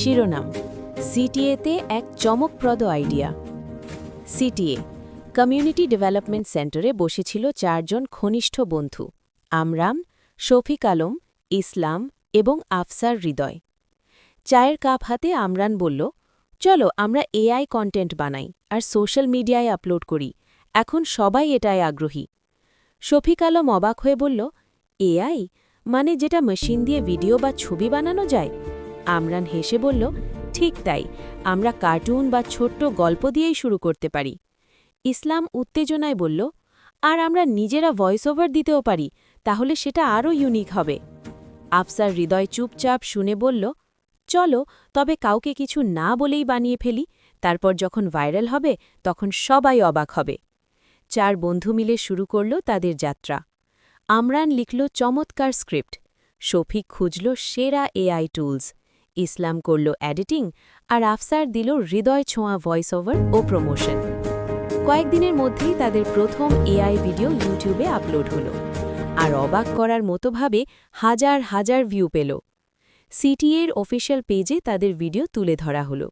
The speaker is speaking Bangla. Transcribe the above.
শিরোনাম সিটিএতে এক চমকপ্রদ আইডিয়া সিটিএ কমিউনিটি ডেভেলপমেন্ট সেন্টারে বসেছিল চারজন ঘনিষ্ঠ বন্ধু, আমরাম, শফিক আলম, ইসলাম এবং আফসার হৃদয়। চায়ের কাপ হাতে আমরান বলল, চলো আমরা এআই কন্টেন্ট বানাই আর সোশ্যাল মিডিয়ায় আপলোড করি, এখন সবাই এটায় আগ্রহী। শফিক আলম অবাক হয়ে বলল এআই মানে যেটা মেশিন দিয়ে ভিডিও বা ছবি বানানো যায়? আমরান হেসে বলল, ঠিক তাই, আমরা কার্টুন বা ছোট্ট গল্প দিয়েই শুরু করতে পারি। ইসলাম উত্তেজনায় বলল, আর আমরা নিজেরা ভয়েস ওভার দিতেও পারি, তাহলে সেটা আরও ইউনিক হবে। আফসার হৃদয় চুপচাপ শুনে বলল, চলো, তবে কাউকে কিছু না বলেই বানিয়ে ফেলি, তারপর যখন ভাইরাল হবে, তখন সবাই অবাক হবে। চার বন্ধু মিলে শুরু করল তাদের যাত্রা। আমরান লিখল চমৎকার স্ক্রিপ্ট। শফিক খুঁজল সেরা এআই টুলস। ইসলাম করল এডিটিং আর আফসার দিল হৃদয় ছোঁয়া ভয়েস ওভার ও প্রমোশন কয়েকদিনের মধ্যেই তাদের প্রথম এআই ভিডিও ইউটিউবে আপলোড হলো আর অবাক করার মতোভাবে হাজার হাজার ভিউ পেল। সিটিএর অফিসিয়াল পেজে তাদের ভিডিও তুলে ধরা হলো।